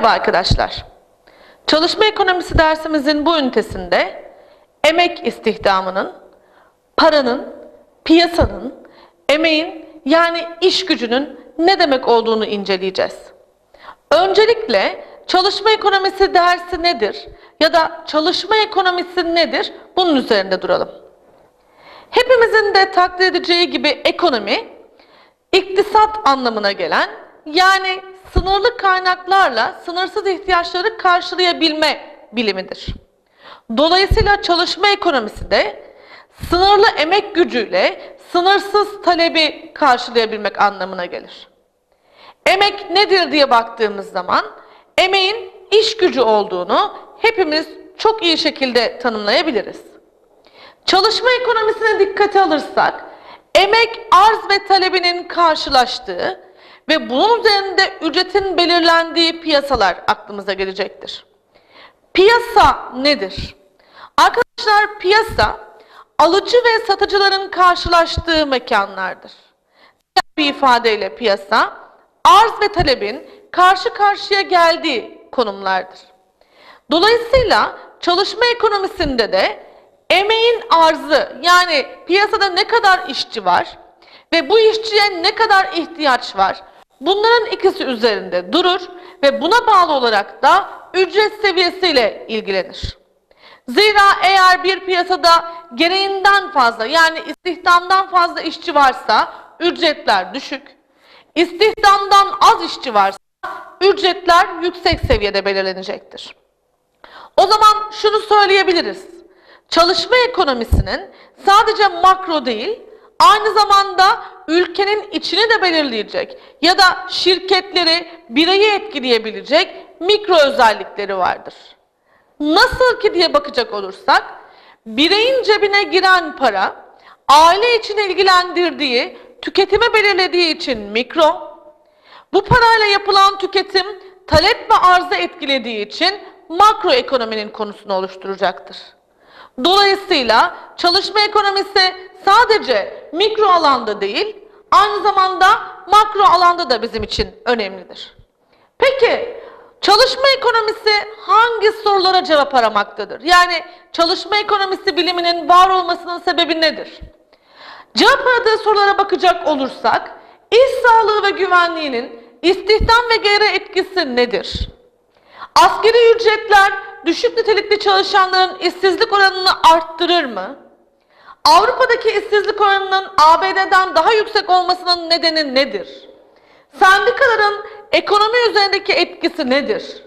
Merhaba arkadaşlar. Çalışma ekonomisi dersimizin bu ünitesinde emek istihdamının, paranın, piyasanın, emeğin yani iş gücünün ne demek olduğunu inceleyeceğiz. Öncelikle çalışma ekonomisi dersi nedir ya da çalışma ekonomisi nedir bunun üzerinde duralım. Hepimizin de takdir edeceği gibi ekonomi, iktisat anlamına gelen yani sınırlı kaynaklarla sınırsız ihtiyaçları karşılayabilme bilimidir. Dolayısıyla çalışma ekonomisi de sınırlı emek gücüyle sınırsız talebi karşılayabilmek anlamına gelir. Emek nedir diye baktığımız zaman emeğin iş gücü olduğunu hepimiz çok iyi şekilde tanımlayabiliriz. Çalışma ekonomisine dikkate alırsak, emek arz ve talebinin karşılaştığı ve bunun üzerinde ücretin belirlendiği piyasalar aklımıza gelecektir. Piyasa nedir? Arkadaşlar piyasa, alıcı ve satıcıların karşılaştığı mekanlardır. Diğer bir ifadeyle piyasa, arz ve talebin karşı karşıya geldiği konumlardır. Dolayısıyla çalışma ekonomisinde de emeğin arzı yani piyasada ne kadar işçi var ve bu işçiye ne kadar ihtiyaç var bunların ikisi üzerinde durur ve buna bağlı olarak da ücret seviyesiyle ilgilenir. Zira eğer bir piyasada gereğinden fazla yani istihdamdan fazla işçi varsa ücretler düşük. İstihdamdan az işçi varsa ücretler yüksek seviyede belirlenecektir. O zaman şunu söyleyebiliriz. Çalışma ekonomisinin sadece makro değil, aynı zamanda ülkenin içini de belirleyecek ya da şirketleri, bireyi etkileyebilecek mikro özellikleri vardır. Nasıl ki diye bakacak olursak, bireyin cebine giren para, aile için ilgilendirdiği, tüketimi belirlediği için mikro, bu parayla yapılan tüketim talep ve arzı etkilediği için makro ekonominin konusunu oluşturacaktır. Dolayısıyla çalışma ekonomisi sadece mikro alanda değil, aynı zamanda makro alanda da bizim için önemlidir. Peki çalışma ekonomisi hangi sorulara cevap aramaktadır? Yani çalışma ekonomisi biliminin var olmasının sebebi nedir? Cevap aradığı sorulara bakacak olursak, iş sağlığı ve güvenliğinin istihdam ve gelire etkisi nedir? Asgari ücretler düşük nitelikli çalışanların işsizlik oranını arttırır mı? Avrupa'daki işsizlik oranının ABD'den daha yüksek olmasının nedeni nedir? Sendikaların ekonomi üzerindeki etkisi nedir?